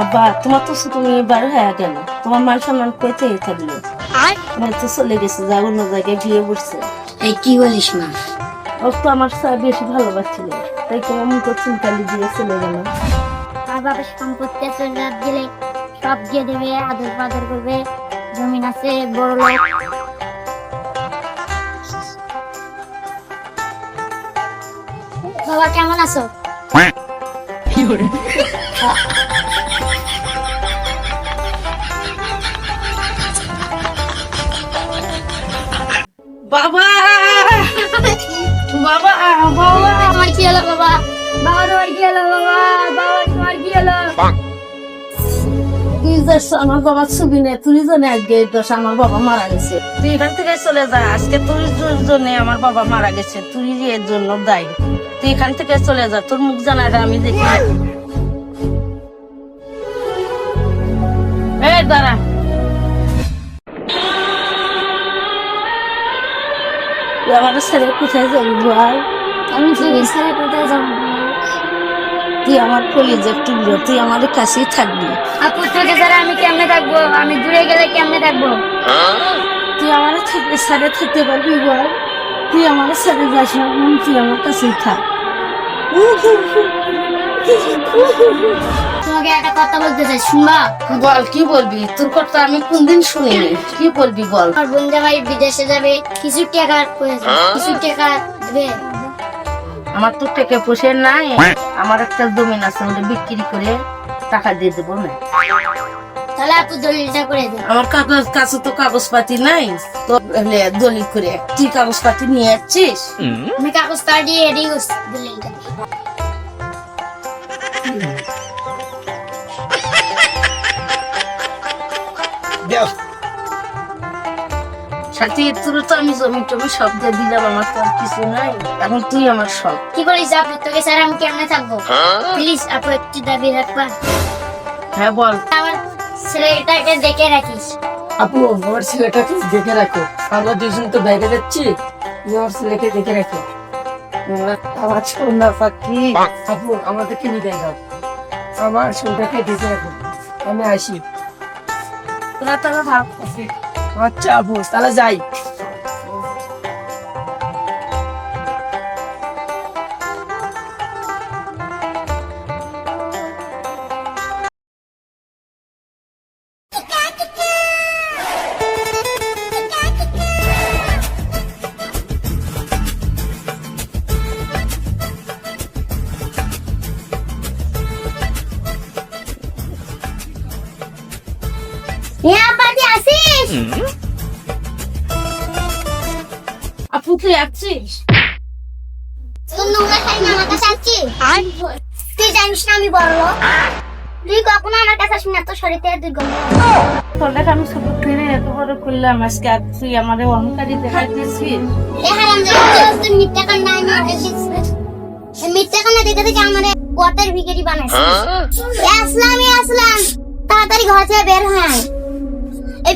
আব্বা তোমার তো তুমি বার হয়ে গেল। তোমার মান সম্মান পেতে থাকল। আমি তো চলে গেছে যা অন্য জায়গায় বিয়ে করছে। এই কি বলিস মা? ও তো আমার সাথে বেশি ভালোবাসছিল তাই তোমার মুখ চিন্তালি দিয়ে চলে গেল। আর বাবার সম্পত্তি আছে রাত গেলে সব দিয়ে দেবে আদর পাদর করবে জমিন আছে বড় লোক। বাবা কেমন আছো? বাবা! বাবা বাবা! তোমার কি হলো বাবা? বাবা তোমার কি হলো বাবা? বাবা তোমার কি হলো? তুই যাস আমার বাবার ছবি নেই তুই জানে আজকে দশ আমার বাবা মারা গেছে। তুই এখান থেকে চলে যা আজকে তোর জন্য আমার বাবা মারা গেছে তুই এর জন্য দায়ী। তুই এখান থেকে চলে যা তোর মুখ জানাটা আমি দেখি। দাঁড়া। আমার ছেলে কোথায় যাবি বল আমি তুমি ছেড়ে কোথায় যাব তুই আমার কলেজের টুকরো তুই আমার কাছেই থাকবি আপু তোকে ছাড়া আমি কেমনে থাকব আমি দূরে গেলে কেমনে থাকব তুই আমার থাকতে সাথে থাকতে পারবি বল তুই আমার সাথে যাস না তুই আমার কাছেই থাক তোমাকে একটা কথা বলতে চাই শুনবা? বল কি বলবি? তোর কথা আমি কোনদিন শুনিনি। কি বলবি বল। আমার বোন জামাই বিদেশে যাবে কিছু টাকার প্রয়োজন কিছু টাকা দেবে। আমার তো টেকে পোষে নাই। আমার একটা জমিন আছে ওটা বিক্রি করে টাকা দিয়ে দেবো না। তাহলে আপু দলিলটা করে দেবে আমার কাগজ কাছে তো কাগজপাতি নাই। তো দলিল করে তুই কাগজপাতি নিয়ে যাচ্ছিস আমি কাগজ দিয়ে রেডি করছি দলিলটা। সাথে তোর তো আমি জমি টমি সব দিয়ে দিলাম আমার তো আর কিছু নাই। এখন তুই আমার সব কি করিস আপু? তোকে স্যার আমি কেমনে থাকব? প্লিজ আপু একটু দাবি রাখবা। হ্যাঁ বল। আমার ছেলেটাকে দেখে রাখিস। আপু আমার ছেলেটাকে দেখে রাখো। আমরা দুজন তো বাইরে যাচ্ছি আমার ছেলেকে দেখে রাখো। আমার সোনা পাখি। আপু আমাদেরকে বিদায় দাও। আমার ছেলেটাকে দেখে রাখো। আমি আসি। তোরা তোরা ভাব আচ্ছা আপু তাহলে যাই হ্যাঁ পাতি আসিস আপু তুই আসছিস তুই নোংরা খাই না আমার কাছে আসছিস? তুই জানিস না আমি বড়। তুই কখনো আমার কাছে আসবি না তোর শরীর তোদের আমি এত বড় করলাম আজকে আর তুই আমার অহংকারী দেখাইতেছিস। এ হারাম তুই মিথ্যা কান নাই না। মিথ্যা কান দেখে দেখে আমার ওয়াটার ভিখারি বানাইছিস আসলাম আসলাম। তাড়াতাড়ি ঘর থেকে বের হয়ে।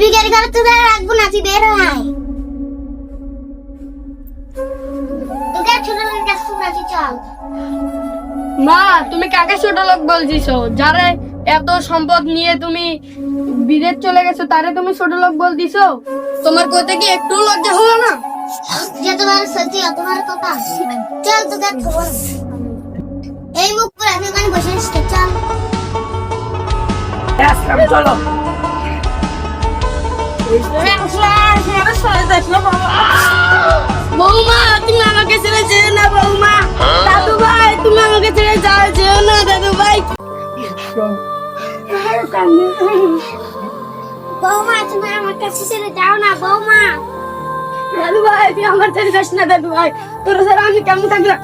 এই ভিখারি ঘরে তোকে রাখব না তুই বের হয়ে। তোকে ছোট লোকের কাছে তোমরা চল। মা তুমি কাকে ছোট লোক বলছিস যারে এত সম্পদ নিয়ে তুমি বিদেশ চলে গেছো তারে তুমি ছোট লোক বলতিছো? তোমার কোথায় কি একটু লজ্জা হলো না? যতবার সত্যি অতবার কথা? চল তোকে এই মুখ করে আমি ওখানে বসে আছি চল। চলো। বৌমা, তুমি আমাকে ছেড়ে যেও না বৌমা। দাদু ভাই, তুমি আমাকে ছেড়ে যাও, যেও না দাদু ভাই। বৌমা, তুমি আমার কাছে ছেড়ে যাও না বৌমা। দাদু আমি কেমন থাকলাম